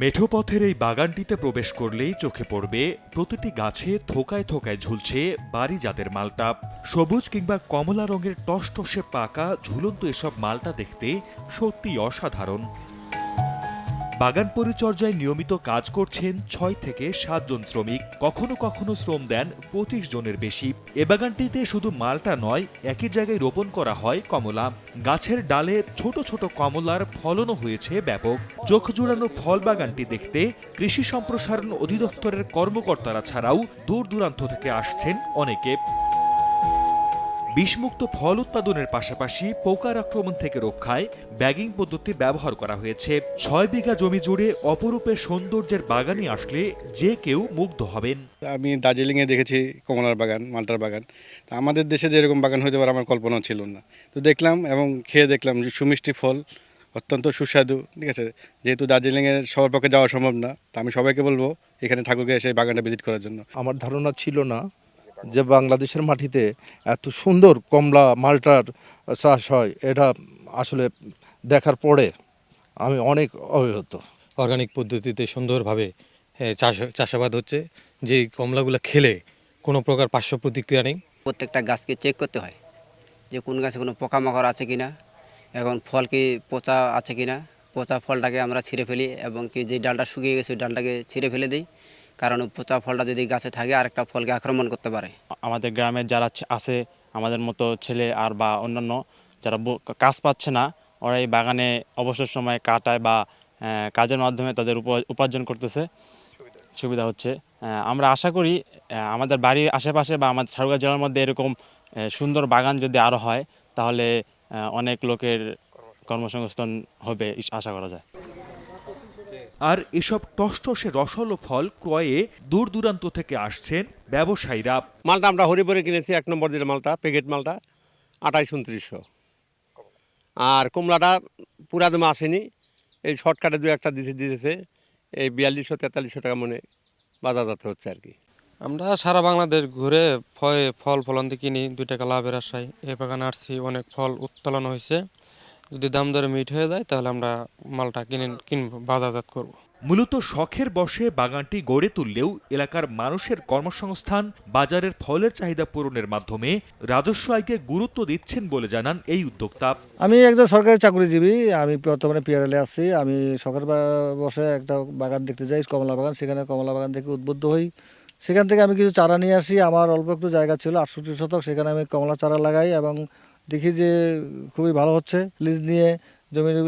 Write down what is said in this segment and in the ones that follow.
মেঠো পথের এই বাগানটিতে প্রবেশ করলেই চোখে পড়বে প্রতিটি গাছে থোকায় থোকায় ঝুলছে বাড়ি জাতের মালটা। সবুজ কিংবা কমলা রঙের টসটসে পাকা ঝুলন্ত এসব মালটা দেখতে সত্যি অসাধারণ। বাগান পরিচর্যায় নিয়মিত কাজ করছেন ছয় থেকে সাতজন শ্রমিক। কখনো কখনো শ্রম দেন পঁচিশ জনের বেশি। এ বাগানটিতে শুধু মালটা নয়, একই জায়গায় রোপণ করা হয় কমলা। গাছের ডালে ছোট ছোট কমলার ফলনও হয়েছে ব্যাপক। চোখ জুড়ানো ফল বাগানটি দেখতে কৃষি সম্প্রসারণ অধিদপ্তরের কর্মকর্তারা ছাড়াও দূর দূরান্ত থেকে আসছেন অনেকে। বিষমুক্ত ফল উৎপাদনের পাশাপাশি পোকার আক্রমণ থেকে রক্ষায় ব্যাগিং পদ্ধতি ব্যবহার করা হয়েছে। ছয় বিঘা জমি জুড়ে অপরূপে সৌন্দর্যের বাগানে আসলে যে কেউ মুগ্ধ হবেন। আমি দার্জিলিংয়ে দেখেছি কমলার বাগান মালটার বাগান। তা আমাদের দেশে যে এরকম বাগান হতে পারে আমার কল্পনা ছিল না। তো দেখলাম এবং খেয়ে দেখলাম যে সুমিষ্টি ফল অত্যন্ত সুস্বাদু ঠিক আছে? যেহেতু দার্জিলিংয়ে সবার পক্ষে যাওয়া সম্ভব না তা আমি সবাইকে বলব এখানে ঠাকুরকে এসে বাগানটা ভিজিট করার জন্য। আমার ধারণা ছিল না যে বাংলাদেশের মাটিতে এত সুন্দর কমলা মালটার চাষ হয় এটা আসলে দেখার পরে আমি অনেক অবগত অর্গানিক পদ্ধতিতে সুন্দরভাবে চাষ চাষাবাদ হচ্ছে। যে কমলাগুলো খেলে কোনো প্রকার পার্শ্ব প্রতিক্রিয়া নেই। প্রত্যেকটা গাছকে চেক করতে হয় যে কোন গাছে কোনো পোকামাকড় আছে কি না এখন ফল কি পচা আছে কি না পচা ফলটাকে আমরা ছিঁড়ে ফেলি এবং কি যে ডালটা শুকিয়ে গেছে ওই ডালটাকে ছিঁড়ে ফেলে দিই। কারণ পচা ফলটা যদি গাছে থাকে, আরেকটা ফলকে আক্রমণ করতে পারে। আমাদের গ্রামে যারা আছে, আমাদের মতো ছেলে আর বা অন্যান্য যারা কাজ পাচ্ছে না, ওরা এই বাগানে অবসর সময় কাটায় বা কাজের মাধ্যমে তাদের উপ- উপার্জন করতেছে। সুবিধা হচ্ছে। আমরা আশা করি আমাদের বাড়ির আশেপাশে বা আমাদের ঠাকুরগাঁ জেলার মধ্যে এরকম সুন্দর বাগান যদি আরও হয়, তাহলে অনেক লোকের কর্মসংস্থান হবে আশা করা যায়। আর এসব টসটসে রসল ফল ক্রয়ে দূর দূরান্ত থেকে আসছেন ব্যবসায়ীরা। মালটা আমরা হরিপুরে কিনেছি এক নম্বর যেটা মালটা প্যাকেট মালটা আঠাইশ উনত্রিশশো। আর কমলাটা পুরা দামে আসেনি এই শর্টকাটে দু একটা দিতে দিতেছে এই বিয়াল্লিশশো তেতাল্লিশশো টাকা মনে বাজারজাত হচ্ছে আর কি। আমরা সারা বাংলাদেশ ঘুরে ফল ফল ফলন্তি কিনি দুই টাকা লাভের আশায়। এ বাগানে আসছি অনেক ফল উত্তোলন হয়েছে। যদি দাম দরে মিট হয়ে যায় তাহলে আমরা মালটা কিনে কিনবো বাজারজাত করব। মূলত শখের বশে বাগানটি গড়ে তুললেও এলাকার মানুষের কর্মসংস্থান বাজারের ফলের চাহিদা পূরণের মাধ্যমে রাজস্ব আয়কে গুরুত্ব দিচ্ছেন বলে জানান এই উদ্যোক্তা। আমি একজন সরকারি চাকরিজীবী আমি বর্তমানে পিআরএলে আছি। আমি শখের বসে একটা বাগান দেখতে যাই কমলা বাগান। সেখানে কমলা বাগান থেকে উদ্বুদ্ধ হই। সেখান থেকে আমি কিছু চারা নিয়ে আসি। আমার অল্প একটু জায়গা ছিল আটষট্টি শতক। সেখানে আমি কমলা চারা লাগাই এবং দেখি যে খুবই ভালো হচ্ছে। লিজ নিয়ে জমির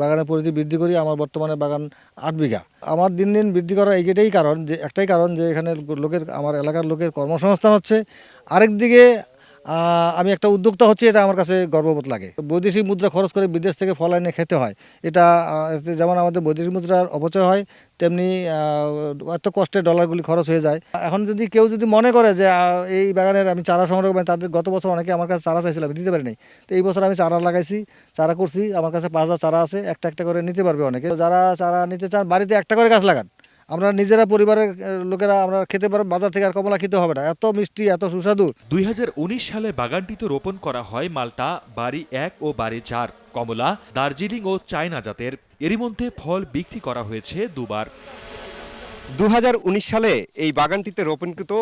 বাগানের পরিধি বৃদ্ধি করি। আমার বর্তমানে বাগান আট বিঘা। আমার দিন দিন বৃদ্ধি করার এইটাই কারণ যে, একটাই কারণ যে এখানে লোকের, আমার এলাকার লোকের কর্মসংস্থান হচ্ছে। আরেক দিকে আমি একটা উদ্যোক্তা হচ্ছে, এটা আমার কাছে গর্ববোধ লাগে। বৈদেশিক মুদ্রা খরচ করে বিদেশ থেকে ফল এনে খেতে হয়, এটা যেমন আমাদের বৈদেশিক মুদ্রার অপচয় হয়, তেমনি এত কষ্টে ডলারগুলি খরচ হয়ে যায়। এখন যদি কেউ যদি মনে করে যে এই বাগানের আমি চারা সংগ্রহ করি, তাদের গত বছর অনেকে আমার কাছে চারা চাইছিল, আমি দিতে পারিনি। তো এই বছর আমি চারা লাগাইছি, চারা করছি, আমার কাছে পাঁচ চারা আছে, একটা একটা করে নিতে পারবে অনেকে। যারা চারা নিতে চান, বাড়িতে একটা করে গাছ লাগান। আমরা নিজেরা পরিবারের লোকেরা আমরা খেতে পারব বাজার থেকে আর কমলা খেতে হবে না। এত মিষ্টি এত সুস্বাদু। দুই হাজার উনিশ সালে বাগানটিতে রোপণ করা হয় মালটা বাড়ি এক ও বাড়ি চার কমলা দার্জিলিং ও চায়না জাতের। এরই মধ্যে ফল বিক্রি করা হয়েছে দুবার। দু হাজার উনিশ সালে এই বাগানটিতে রোপণকৃত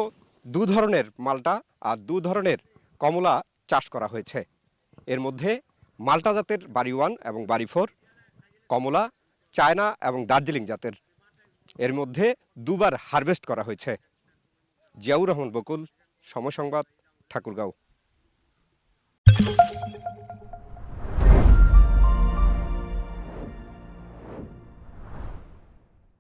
দু ধরনের মালটা আর দু ধরনের কমলা চাষ করা হয়েছে। এর মধ্যে মালটা জাতের বাড়ি ওয়ান এবং বাড়ি ফোর কমলা চায়না এবং দার্জিলিং জাতের। এর মধ্যে দুবার হারভেস্ট করা হয়েছে। জিয়াউর রহমান বকুল সমসংবাদ ঠাকুরগাঁও।